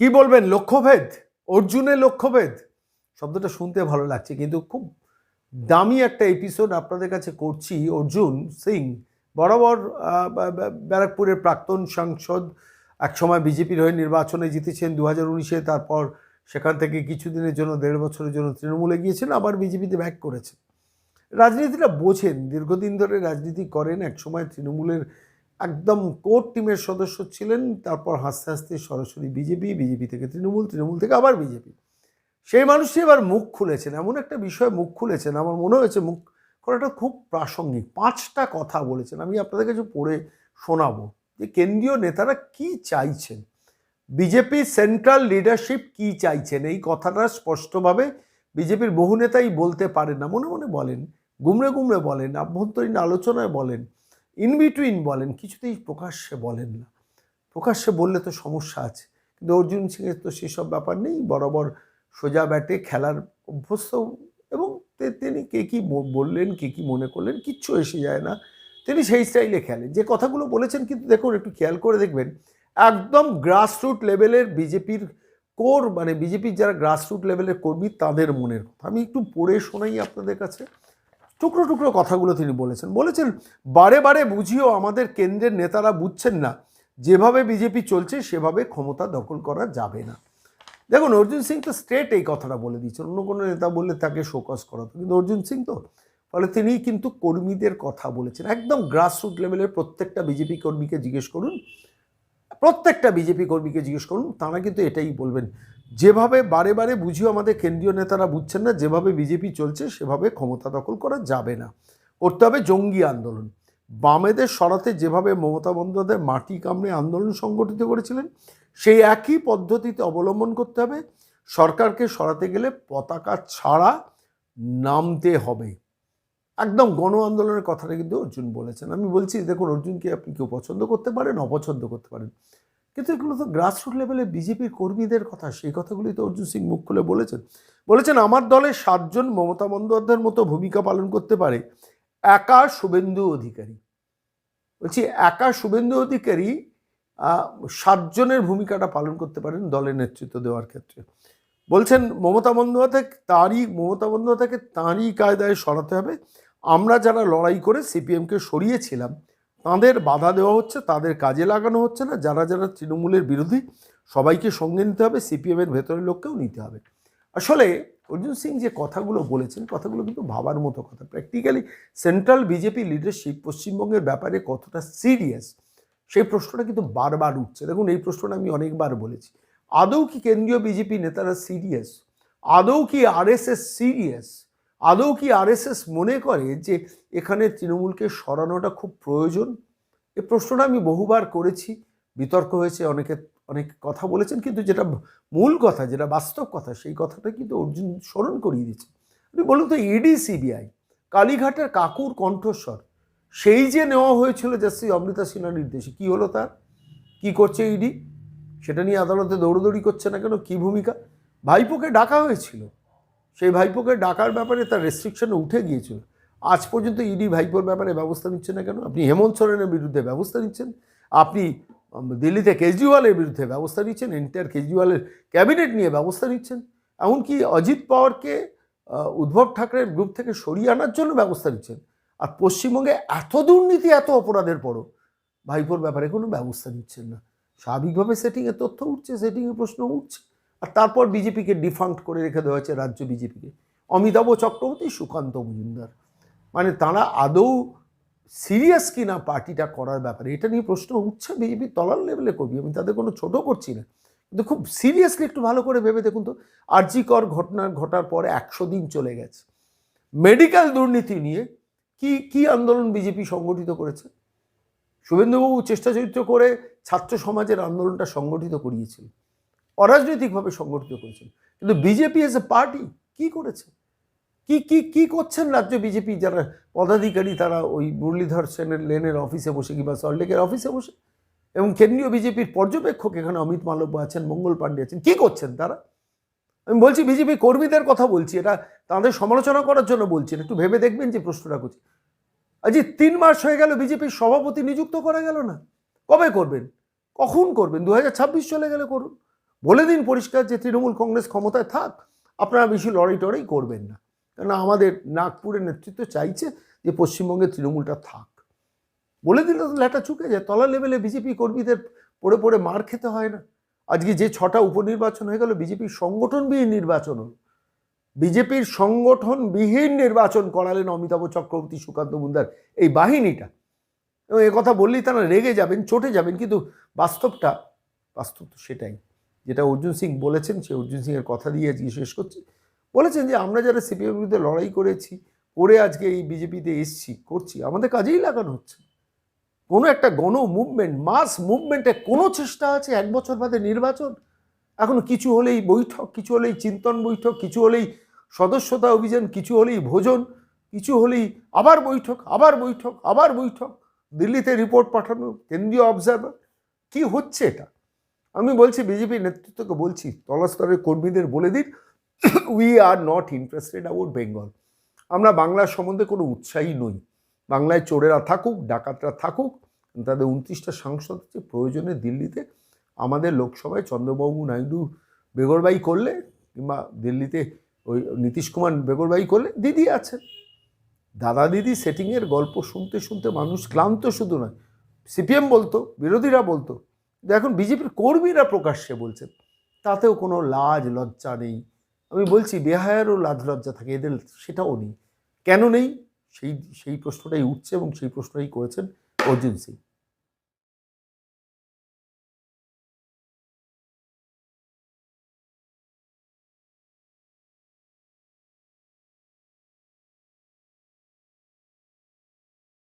কি বলবেন? লক্ষ্যভেদ? অর্জুনের লক্ষ্যভেদ? শব্দটা শুনতে ভালো লাগছে, কিন্তু খুব দামি একটা এপিসোড আপনাদের কাছে করছি। অর্জুন সিং, বরাবর ব্যারাকপুরের প্রাক্তন সাংসদ, একসময় বিজেপির হয়ে নির্বাচনে জিতেছেন দু হাজার উনিশে, তারপর সেখান থেকে কিছুদিনের জন্য, দেড় বছরের জন্য তৃণমূলে গিয়েছেন, আবার বিজেপিতে ব্যাক করেছেন। রাজনীতিটা বোঝেন, দীর্ঘদিন ধরে রাজনীতি করেন, একসময় তৃণমূলের একদম কোর টিমের সদস্য ছিলেন, তারপর হাসতে হাসতে সরাসরি বিজেপি বিজেপি থেকে তৃণমূল তৃণমূল থেকে আবার বিজেপি। সেই মানুষটি এবার মুখ খুলেছেন, এমন একটা বিষয়ে মুখ খুলেছেন, আমার মনে হয়েছে মুখ করাটা খুব প্রাসঙ্গিক। পাঁচটা কথা বলেছেন, আমি আপনাদের কাছে পড়ে শোনাবো যে কেন্দ্রীয় নেতারা কি চাইছেন? বিজেপি সেন্ট্রাল লিডারশিপ কি চাইছেন? এই কথাটা স্পষ্টভাবে বিজেপির বহু নেতাই বলতে পারেন না, মনে মনে বলেন, গুমড়ে গুমড়ে বলেন, আভ্যন্তরীণ আলোচনায় বলেন। ইন বিটুইন বলেন, কিছুতেই প্রকাশ্যে বলেন না। প্রকাশ্যে বললে তো সমস্যা আছে, কিন্তু অর্জুন সিংয়ের তো সেসব ব্যাপার নেই, বরাবর সোজা ব্যাটে খেলার অভ্যস্ত এবং তিনি কে কী বললেন, কে কী মনে করলেন, কিচ্ছু এসে যায় না। তিনি সেই স্টাইলে খেলেন। যে কথাগুলো বলেছেন, কিন্তু দেখুন, একটু খেয়াল করে দেখবেন, একদম গ্রাসরুট লেভেলের বিজেপির কোর মানে বিজেপির যারা গ্রাসরুট লেভেলের কর্মী, তাদের মনের কথা। আমি একটু পড়ে শোনাই আপনাদের কাছে। টুকরো টুকরো কথাগুলো তিনি বলেছেন। বলেছেন, বারে বারে বুঝিও, আমাদের কেন্দ্রের নেতারা বুঝছেন না। যেভাবে বিজেপি চলছে, সেভাবে ক্ষমতা দখল করা যাবে না। দেখুন, অর্জুন সিং তো স্ট্রেট এই কথাটা বলে দিয়েছেন। অন্য কোনো নেতা বললে তাকে শোকস করা হতো কিন্তু অর্জুন সিং তো, ফলে তিনি কিন্তু কর্মীদের কথা বলেছেন। একদম গ্রাসরুট লেভেলের প্রত্যেকটা বিজেপি কর্মীকে জিজ্ঞেস করুন প্রত্যেকটা বিজেপি কর্মীকে জিজ্ঞেস করুন, তারা কিন্তু এটাই বলবেন। যেভাবে বারে বারে বুঝিও আমাদের কেন্দ্রীয় নেতারা বুঝছেন না, যেভাবে বিজেপি চলছে, সেভাবে ক্ষমতা দখল করা যাবে না। করতে হবে জঙ্গি আন্দোলন। বামেদের সরাতে যেভাবে মমতা বন্দ্যোপাধ্যায় মাটি কামড়ে আন্দোলন সংগঠিত করেছিলেন, সেই একই পদ্ধতিতে অবলম্বন করতে হবে। সরকারকে সরাতে গেলে পতাকা ছাড়া নামতে হবে। একদম গণ আন্দোলনের কথাটা কিন্তু অর্জুন বলেছেন। আমি বলছি, দেখুন, অর্জুনকে আপনি কেউ পছন্দ করতে পারেন, অপছন্দ করতে পারেন। কিন্তু এগুলো তো গ্রাসরুট লেভেলে বিজেপির কর্মীদের কথা, সেই কথাগুলি তো অর্জুন সিং মুখ খুলে বলেছেন। বলেছেন, আমার দলে সাতজন মমতা বন্দ্যোপাধ্যায়ের মতো ভূমিকা পালন করতে পারে। একা শুভেন্দু অধিকারী। বলছি, একা শুভেন্দু অধিকারী সাতজনের ভূমিকাটা পালন করতে পারেন দলের নেতৃত্ব দেওয়ার ক্ষেত্রে। বলছেন, মমতা বন্দ্যোপাধ্যায় তারই, মমতা বন্দ্যোপাধ্যায়কে তাঁরই কায়দায় সরাতে হবে। আমরা যারা লড়াই করে সিপিএমকে সরিয়েছিলাম, তাদের বাধা দেওয়া হচ্ছে, তাদের কাজে লাগানো হচ্ছে না। যারা যারা তৃণমূলের বিরোধী, সবাইকে সঙ্গে নিতে হবে, সিপিএমের ভেতরের লোককেও নিতে হবে। আসলে অর্জুন সিং যে কথাগুলো বলেছেন, কথাগুলো কিন্তু ভাবার মতো কথা। প্র্যাকটিক্যালি সেন্ট্রাল বিজেপি লিডারশিপ পশ্চিমবঙ্গের ব্যাপারে কতটা সিরিয়াস সেই প্রশ্নটা কিন্তু বারবার উঠছে। দেখুন, এই প্রশ্নটা আমি অনেকবার বলেছি। আদৌ কি কেন্দ্রীয় বিজেপি নেতারা সিরিয়াস আদৌ কি আরএসএস সিরিয়াস আদৌ কি আরএসএস মনে করে যে এখানে তৃণমূলকে সরানোটা খুব প্রয়োজন? এ প্রশ্নটা আমি বহুবার করেছি, বিতর্ক হয়েছে, অনেকে, অনেক কথা বলেছেন, কিন্তু যেটা মূল কথা, যেটা বাস্তব কথা, সেই কথাটা কিন্তু অর্জুন স্মরণ করিয়ে দিচ্ছে আপনি বলুন তো ইডি সিবিআই কালীঘাটের কাকুর কণ্ঠস্বর, সেই যে নেওয়া হয়েছিল জাস্টিস অমৃতা সিনহার নির্দেশে, কি হলো তার? কি করছে ইডি সেটা নিয়ে আদালতে দৌড়দৌড়ি করছে না কেন? কি ভূমিকা? ভাইপোকে ডাকা হয়েছিল। সেই ভাইপোকে ডাকার ব্যাপারে তার রেস্ট্রিকশন উঠে গিয়েছিল। আজ পর্যন্ত ইডি ভাইপোর ব্যাপারে ব্যবস্থা নিচ্ছে না কেন? আপনি হেমন্ত সোরেনের বিরুদ্ধে ব্যবস্থা নিচ্ছেন। আপনি দিল্লিতে কেজরিওয়ালের বিরুদ্ধে ব্যবস্থা নিচ্ছেন। এন্টার কেজরিওয়ালের ক্যাবিনেট নিয়ে ব্যবস্থা নিচ্ছেন। এমনকি অজিত পাওয়ারকে আহ, উদ্ধব ঠাকরের গ্রুপ থেকে সরিয়ে আনার জন্য ব্যবস্থা নিচ্ছেন। আর পশ্চিমবঙ্গে এত দুর্নীতি এত অপরাধের পরও ভাইপোর ব্যাপারে কোনো ব্যবস্থা নিচ্ছেন না। স্বাভাবিকভাবে সেটিংয়ে তথ্য উঠছে সেটিংয়ে প্রশ্ন উঠছে। আর তারপর বিজেপিকে ডিফাঙ্ক্ট করে রেখে দেওয়া হয়েছে রাজ্য বিজেপিকে। অমিতাভ চক্রবর্তী, সুকান্ত মজুমদার। মানে তারা আদৌ সিরিয়াস কি না পার্টিটা করার ব্যাপারে, এটা নিয়ে প্রশ্ন উঠছে বিজেপির তলার লেভেলে করবি আমি তাদের কোনো ছোট করছি না। কিন্তু খুব সিরিয়াসলি একটু ভালো করে ভেবে দেখুন তো, আর্জিকর ঘটনা ঘটার পরে একশো দিন চলে গেছে। মেডিকেল দুর্নীতি নিয়ে কি কি আন্দোলন বিজেপি সংগঠিত করেছে? শুভেন্দুবাবু চেষ্টা চরিত্র করে ছাত্র সমাজের আন্দোলনটা সংগঠিত করিয়েছিল অরাজনৈতিকভাবে সংগঠিত করেছেন। কিন্তু বিজেপি এজ এ পার্টি কি করেছে? কি কি কি করছেন রাজ্য বিজেপি? যারা পদাধিকারী, তারা ওই মুরলীধর সেনের লেনের অফিসে বসে কিংবা সল্টলেকের অফিসে বসে। এবং কেন্দ্রীয় বিজেপির পর্যবেক্ষক এখানে অমিত মালব্য আছেন, মঙ্গল পাণ্ডে আছেন। কি করছেন তারা? আমি বলছি বিজেপি কর্মীদের কথা বলছি, এটা তাদের সমালোচনা করার জন্য বলছি একটু ভেবে দেখবেন যে প্রশ্নটা করছি। আজ তিন মাস হয়ে গেল বিজেপির সভাপতি নিযুক্ত করা গেল না। কবে করবেন? কখন করবেন? দু হাজার ছাব্বিশ চলে গেলে করুন। বলে দিন পরিষ্কার যে তৃণমূল কংগ্রেস ক্ষমতায় থাক, আপনারা বেশি লড়াই টড়াই করবেন না। কেননা আমাদের নাগপুরের নেতৃত্ব চাইছে যে পশ্চিমবঙ্গে তৃণমূলটা থাক। বলে দিলে তো ল্যাটা চুকে যায়, তলা লেভেলে বিজেপি কর্মীদের পড়ে পড়ে মার খেতে হয় না। আজকে যে ছটা উপনির্বাচন হয়ে গেল, বিজেপির সংগঠনবিহীন নির্বাচন হল। বিজেপির সংগঠনবিহীন নির্বাচন করালেন অমিতাভ চক্রবর্তী, সুকান্ত মুন্দার এই বাহিনীটা, এবং কথা বললেই তারা রেগে যাবেন, চটে যাবেন, কিন্তু বাস্তবটা, বাস্তব তো সেটাই। যেটা অর্জুন সিং বলেছেন, সে অর্জুন সিংয়ের কথা দিয়ে আজকে শেষ করছি। বলেছেন যে, আমরা যারা সিপিএম বিরুদ্ধে লড়াই করেছি, করে আজকে এই বিজেপিতে এসছি, করছি, আমাদের কাজেই লাগানো হচ্ছে। কোনো একটা গণ মুভমেন্ট মাস মুভমেন্টে কোনো চেষ্টা আছে এক বছর বাদে নির্বাচন? এখন কিছু হলেই বৈঠক, কিছু হলেই চিন্তন বৈঠক, কিছু হলেই সদস্যতা অভিযান, কিছু হলেই ভোজন, কিছু হলেই আবার বৈঠক আবার বৈঠক আবার বৈঠক। দিল্লিতে রিপোর্ট পাঠানো, কেন্দ্রীয় অবজারভার কি হচ্ছে এটা? আমি বলছি বিজেপি নেতৃত্বকে বলছি, তলাস্তরের কর্মীদের বলে দিন we are not interested about Bengal আমরা বাংলার সম্বন্ধে কোনো উৎসাহী নই। বাংলায় চোরেরা থাকুক, ডাকাতরা থাকুক, তাদের উনত্রিশটা সাংসদ আছে প্রয়োজনে দিল্লিতে। আমাদের লোকসভায় চন্দ্রবাবু নাইডু বেগরবাই করলে কিংবা দিল্লিতে ওই নীতিশ কুমার বেগরবাই করলে দিদি আছেন। দাদা দিদি সেটিংয়ের গল্প শুনতে শুনতে মানুষ ক্লান্ত শুধু নয়, সিপিএম বলতো, বিরোধীরা বলতো এখন বিজেপির কর্মীরা প্রকাশ্যে বলছেন, তাতেও কোনো লাজ লজ্জা নেই। আমি বলছি, বেহায়ারও লাজ লজ্জা থাকে, এদের সেটাও নেই। কেন নেই? সেই সেই প্রশ্নটাই উঠছে এবং সেই প্রশ্নটাই করেছেন অর্জুন সিং।